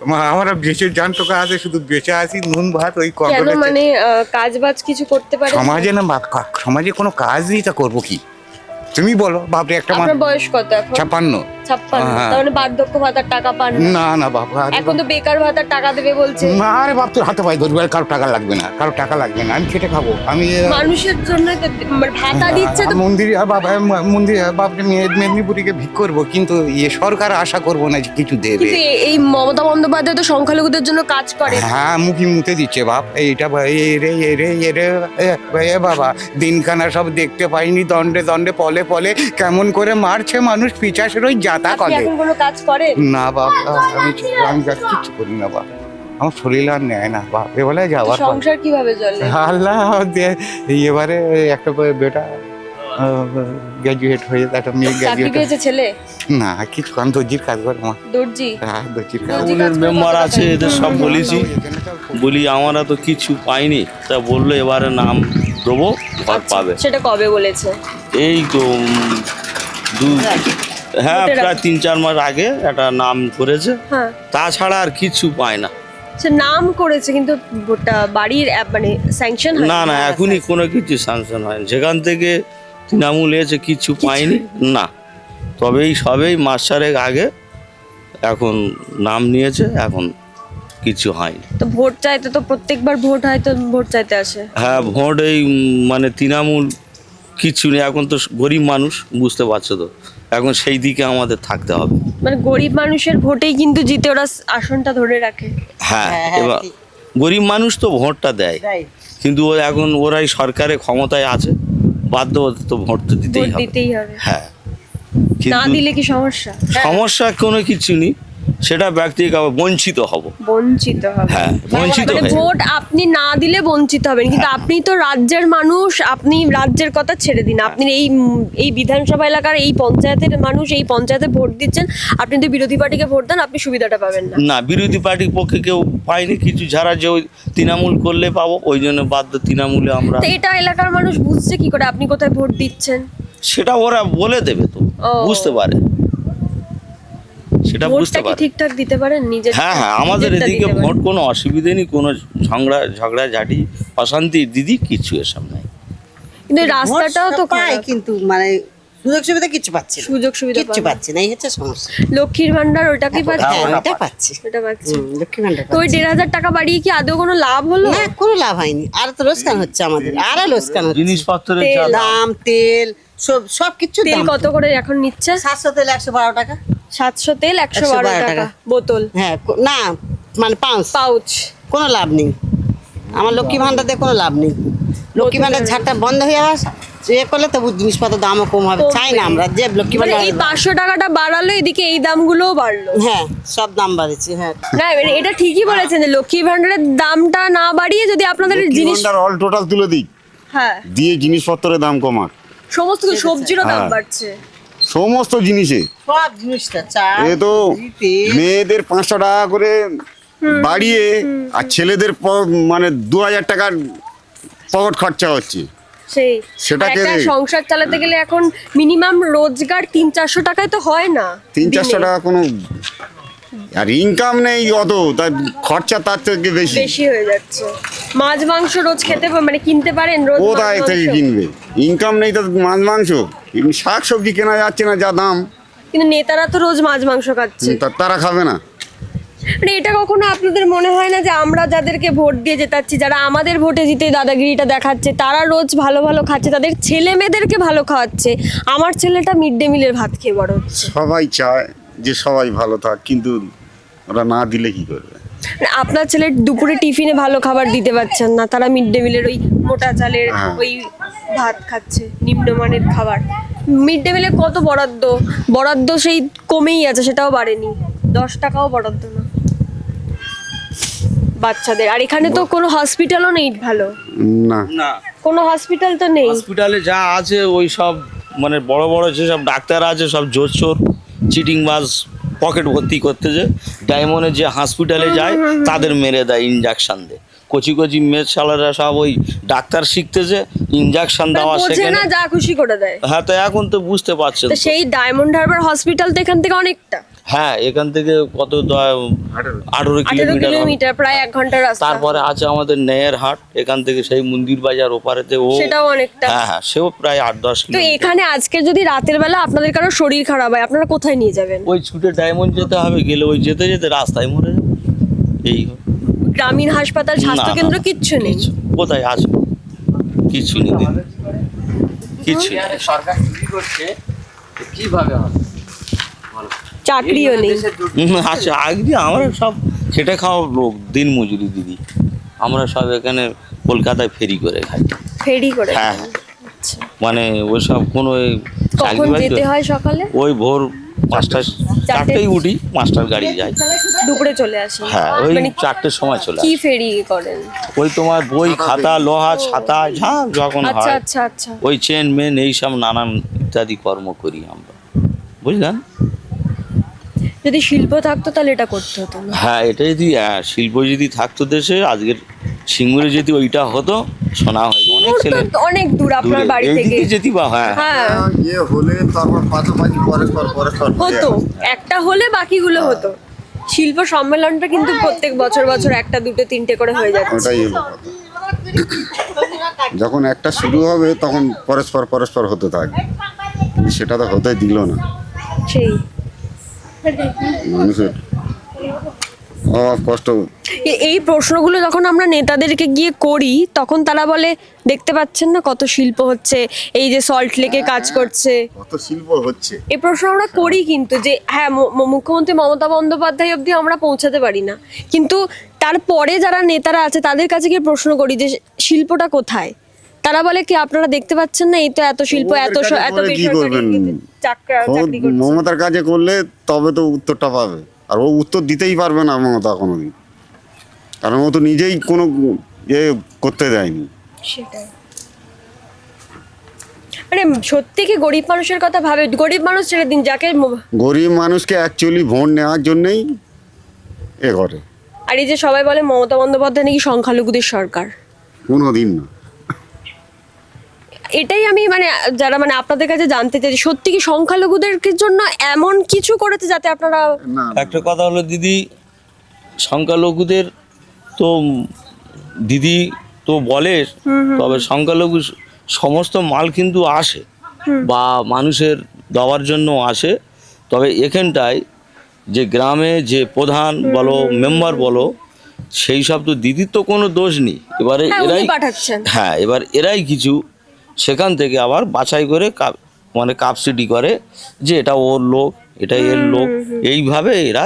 আমরা বেঁচে জান তোকে আছে শুধু বেঁচে আছি নুন ভাত ওই কেন মানে কাজ বাজ কিছু করতে পারে? সমাজে না সমাজে কোনো কাজ নেই তা করব কি? তুমি বলো বাপরে একটা বয়স কত এখন? ছাপান্ন। ছাপ্পান্ন। হ্যাঁ। তার মানে বার্ধক্য ভাতার টাকা পান না। না না বাবা আরে এখন তো বেকার ভাতার টাকা দেবে বলছে। না আরে বাপ তোর হাতে পায়ে ধরবে আর কারও টাকা লাগবে না কারও টাকা লাগবে না আমি খেটে খাব। আমি আহ, মানুষের জন্য তো মানে ভাতা দিচ্ছে তো মন্দির বাবা মন্দির বাপরে মে- মেদিনীপুরিকে ভিক করব কিন্তু ইয়ে সরকার আশা করব না যে কিছু দেবে। কিন্তু এ- এই মমতা বন্দ্যোপাধ্যায় তো সংখ্যালঘুদের জন্য কাজ করে। হ্যাঁ মুখি মুতে দিচ্ছে বাপ। এইটা বা- এ রে এ রে এ রে এ, এ বাবা। দিনখানা সব দেখতে পাইনি দণ্ডে দণ্ডে পলে পলে। কেমন করে মারছে মানুষ পিচাসের ওই জাতা এখন কোনো কাজ করেন? না বাপ আমি আমি কিচ্ছু করি না বাপ আমার শরীর আর নেয় না বাপ এবারে তো যাওয়ার সংসার কীভাবে চলে? আল্লাহ এবারে একটা বে- বেটা গ্র্যাজুয়েট হয়ে একটা মেয়ে গ্র্যাজুয়েট পেয়েছে ছেলে? না কিছু কারণ দর্জির কাজ করে মা দর্জি? হ্যাঁ দর্জির কাজ মেম্বার আছে এদের সব বলেছি। বলি আমরা তো কিছু পাইনি। তা বলল এবারে নাম দেবো ঘর পাবে। সেটা কবে বলেছে? এই তো দু হ্যাঁ প্রায় তিন চার মাস আগে একটা নাম করেছে হ্যাঁ। তাছাড়া আর কিছু পায় না। সে নাম করেছে কিন্তু গোটা বাড়ির মানে স্যাংশন না না এখনই কোনো কিছু স্যাংশন হয়নি। যেখান থেকে তৃণমূল এসে কিছু পায়নি না। তবে এই সবেই মাস চারেক আগে এখন নাম নিয়েছে এখন কিছু হয়নি। তো ভোট চাইতে তো প্রত্যেকবার ভোট হয় তো ভোট চাইতে আসে। হ্যাঁ ভোট এই মানে তৃণমূল কিচ্ছু নেই এখন তো গরিব মানুষ বুঝতে পারছ তো। এখন সেই দিকে আমাদের থাকতে হবে। মানে গরিব মানুষের ভোটেই কিন্তু জিতে ওরা আসনটা ধরে রাখে। হ্যাঁ এবার গরিব মানুষ তো ভোটটা দেয়। কিন্তু ও এখন ওরাই সরকারে ক্ষমতায় আছে বাধ্য তো ভোট তো দিতেই হবে। হ্যাঁ না দিলে কি সমস্যা? সমস্যা কোনো কিছু নেই। সেটা ব্যক্তি বঞ্চিত হব। বঞ্চিত হবে। হ্যাঁ বঞ্চিত মানে ভোট আপনি না দিলে বঞ্চিত হবেন কিন্তু আপনি তো রাজ্যের মানুষ আপনি রাজ্যের কথা ছেড়ে দিন। আপনি এই এই বিধানসভা এলাকার এই পঞ্চায়েতের মানুষ এই পঞ্চায়েতে ভোট দিচ্ছেন আপনি যদি বিরোধী পার্টিকে ভোট দেন আপনি সুবিধাটা পাবেন না। না বিরোধী পার্টির পক্ষে কেউ পায়নি কিছু যারা যে ওই তৃণমূল করলে পাবো ওই জন্য বাধ্য তৃণমূলে আমরা তো এটা এলাকার মানুষ বুঝছে কি করে? আপনি কোথায় ভোট দিচ্ছেন? সেটা ওরা বলে দেবে তো বুঝতে পারে। সেটা বুঝতে কি পারে। ঠিকঠাক দিতে পারেন? নিজের হ্যাঁ হ্যাঁ আমাদের এদিকে ভোট কোনো অসুবিধে নেই কোনো ঝগড়া ঝগড়া ঝাঁটি অশান্তি দিদি কিছু এসব নাই। কিন্তু রাস্তাটাও তো খারাপ। কিন্তু মানে সুযোগ সুবিধা কিছু পাচ্ছি না। সুযোগ সুবিধা কিচ্ছু পান না। এই হচ্ছে সমস্যা। লক্ষ্মীর ভান্ডার ওটা কি পাচ্ছে? হ্যাঁ ওটা পাচ্ছি। ওটা পাচ্ছে। হুম, ভান্ডার তো ওই দেড় হাজার টাকা বাড়িয়ে কি আদৌ কোনো লাভ হলো? না কোনো লাভ হয়নি। আর তো লোসকান হচ্ছে আমাদের আরও লোসকান হচ্ছে। জিনিসপত্রের দাম। তেল সব সব কিছু তেল কত করে এখন নিচ্ছে? সাতশো তেল একশো বারো টাকা। সাতশো তেল একশো 112 বারো টাকা। বোতল। হ্যাঁ না মানে পাউন্স পাউচ। কোনো লাভ নেই। আমার লক্ষ্মী ভান্ডার দিয়ে কোনো লাভ নেই। লক্ষ্মী ভান্ডার ঝাড়টা বন্ধ হয়ে যাওয়া এ করলে তবু জিনিসপত্রের দামও কম হবে। চাই না আমরা যে লক্ষ্মী মানে ভান্ডার এই পাঁচশো টাকাটা বাড়ালো এদিকে এই দামগুলোও বাড়লো। হ্যাঁ সব দাম বাড়েছে হ্যাঁ। না এটা ঠিকই বলেছেন যে লক্ষ্মী ভান্ডারের দামটা না বাড়িয়ে যদি আপনাদের জিনিস অল টোটাল তুলে দিক হ্যাঁ। দিয়ে জিনিসপত্রের দাম কমাক। সমস্ত কিছু সবজিরও দাম হ্যাঁ। বাড়ছে। সমস্ত জিনিসে। সব জিনিসটা চাল এ তো মেয়েদের পাঁচশো টাকা করে বাড়িয়ে আর ছেলেদের প- মানে দু হাজার টাকার পকেট খরচা হচ্ছে। সেই। সেটা আর কে একটা দেবে? সংসার চালাতে গেলে এখন মিনিমাম রোজগার তিন চারশো টাকায় তো হয় না। তিন চারশো টাকা কোনো আর ইনকাম নেই অত তার খরচা তার থেকে বেশি। বেশি হয়ে যাচ্ছে। মাছ মাংস রোজ খেতে মানে কিনতে পারেন রোজ কোথায় থেকে কিনবে। ইনকাম নেই তো মাছ মাংস। এমনি শাক সবজি কেনা যাচ্ছে না যা দাম। কিন্তু নেতারা তো রোজ মাছ মাংস খাচ্ছে। তা তারা খাবে না। মানে এটা কখনো আপনাদের মনে হয় না যে আমরা যাদেরকে ভোট দিয়ে জেতাচ্ছি যারা আমাদের ভোটে জিতে দাদাগিরিটা দেখাচ্ছে তারা রোজ ভালো ভালো খাচ্ছে তাদের ছেলে মেয়েদেরকে ভালো খাওয়াচ্ছে। আমার ছেলেটা মিড ডে মিলের ভাত খেয়ে বড় হচ্ছে। সবাই চায় যে সবাই ভালো থাক কিন্তু ওরা না দিলে কি করবে? আপনার ছেলে দুপুরে টিফিনে ভালো খাবার দিতে পারছেন না। তারা মিড ডে মিলের ওই মোটা চালের হ্যাঁ। ওই ভাত খাচ্ছে নিম্নমানের খাবার। মিড ডে মিলে কত বরাদ্দ? বরাদ্দ সেই কমেই আছে সেটাও বাড়েনি। দশ টাকাও বরাদ্দ না। বাচ্চাদের। আর এখানে তো কোনো হসপিটালও নেই ভালো। না। না। কোনো হসপিটাল তো নেই। হসপিটালে যা আছে ওই সব মানে বড় বড় যেসব ডাক্তার আছে সব জোর চোর চিটিং বাজ পকেট ভর্তি করতে যে ডায়মন্ডে যে হসপিটালে যায় তাদের মেরে দেয় ইঞ্জেকশন দেয়। কচি কচি মেয়ে ছেলেরা সব ওই ডাক্তার শিখতেছে ইঞ্জেকশন দেওয়া সেখানে না যা খুশি করে দেয়। হ্যাঁ তো এখন তো বুঝতে পারছেন তো। সেই ডায়মন্ড হারবার হসপিটাল তো এখান থেকে অনেকটা। হ্যাঁ এখান থেকে কত আঠেরো কিলোমিটার প্রায় এক ঘণ্টার রাস্তা। তারপরে আছে আমাদের নেয়ের হাট এখান থেকে সেই মন্দির বাজার ওপারেতে ও সেটাও অনেকটা। হ্যাঁ হ্যাঁ সেও প্রায় আট দশ তো এখানে আজকে যদি রাতের বেলা আপনাদের কারও শরীর খারাপ হয় আপনারা কোথায় নিয়ে যাবেন? ওই ছুটে ডায়মন্ড যেতে হবে গেলে ওই যেতে যেতে রাস্তায় মরে যাবে। এই। গ্রামীণ হাসপাতাল না, স্বাস্থ্য কেন্দ্র কিচ্ছু নেই। কোথায় আছে? কিছু নেই। কিছু সরকার চুরি করছে কীভাবে হবে? চাকরিও নেই। আচ্ছা আগে আমরা সব খেটে খাওয়া লোক দিন মজুরি দিদি। আমরা সব এখানে কলকাতায় ফেরি করে খাই। ফেরি করে হ্যাঁ। হ্যাঁ। মানে ওই সব কোনো ওই কখন যেতে হয় সকালে? ওই ভোর পাঁচটা চারটেই উঠি পাঁচটার গাড়ি যায় দুপুরে চলে আসি। হ্যাঁ ওই মানে চারটের সময় চলে কি ফেরি করেন? ওই তোমার বই খাতা লোহা ছাতা যা যখন আচ্ছা আচ্ছা আচ্ছা। ওই চেন মেন এইসব নানান ইত্যাদি কর্ম করি আমরা। বুঝলেন? যদি শিল্প থাকতো তাহলে এটা করতে হতো হ্যাঁ এটা যদি আহ, শিল্প যদি থাকতো দেশে আজকের সিঙ্গুরে যদি ওইটা হতো শোনা হয় অনেক ছেলে অনেক দূর আপনার বাড়ি থেকে। যেতি বা হ্যাঁ। হ্যাঁ। ইয়ে হলে তারপর পাশাপাশি পরস্পর পরস্পর হতো। একটা হলে বাকিগুলো হতো। শিল্প সম্মেলনটা কিন্তু প্রত্যেক বছর বছর একটা দুটো তিনটে করে হয়ে যাচ্ছে। যখন একটা শুরু হবে তখন পরস্পর পরস্পর হতে থাকবে কিন্তু সেটা তো হতে দিল না। সেই। মানুষের। কষ্ট এই প্রশ্নগুলো যখন আমরা নেতাদেরকে গিয়ে করি তখন তারা বলে দেখতে পাচ্ছেন না কত শিল্প হচ্ছে এই যে সল্ট লেকে কাজ করছে। কত শিল্প হচ্ছে। এই প্রশ্ন আমরা করি কিন্তু যে হ্যাঁ মুখ্যমন্ত্রী মমতা বন্দ্যোপাধ্যায় অবধি আমরা পৌঁছাতে পারি না। কিন্তু তারপরে যারা নেতারা আছে তাদের কাছে গিয়ে প্রশ্ন করি যে শিল্পটা কোথায়? তারা বলে কি আপনারা দেখতে পাচ্ছেন না এই তো এত শিল্প এত এত মমতার কাছে করলে তবে তো উত্তরটা পাবে। আর ও উত্তর দিতেই পারবে না মমতা কোনোদিন। কারণ ও তো নিজেই কোনো ইয়ে করতে দেয়নি। সেটাই। মানে সত্যি কি গরিব মানুষের কথা ভাবে? গরিব মানুষ ছেড়ে দিন যাকে গরিব মানুষকে অ্যাকচুয়ালি ভোট নেওয়ার জন্যই এ করে। আর এই যে সবাই বলে মমতা বন্দ্যোপাধ্যায় নাকি সংখ্যালঘুদের সরকার। কোনো দিন না। এটাই আমি মানে যারা মানে আপনাদের কাছে জানতে চাই সত্যি কি সংখ্যালঘুদের জন্য এমন কিছু করেছে যাতে আপনারা একটা কথা হলো দিদি সংখ্যালঘুদের তো দিদি তো বলে তবে সংখ্যালঘু সমস্ত মাল কিন্তু আসে বা মানুষের দেওয়ার জন্য আসে। তবে এখানটায় যে গ্রামে যে প্রধান বলো মেম্বার বলো সেই সব তো দিদির তো কোনো দোষ নেই। এবারে হ্যাঁ, এরাই পাঠাচ্ছেন। হ্যাঁ এবার এরাই কিছু সেখান থেকে আবার বাছাই করে কাপ মানে কাপসিটি করে যে এটা ওর লোক এটা এর লোক। এইভাবে এরা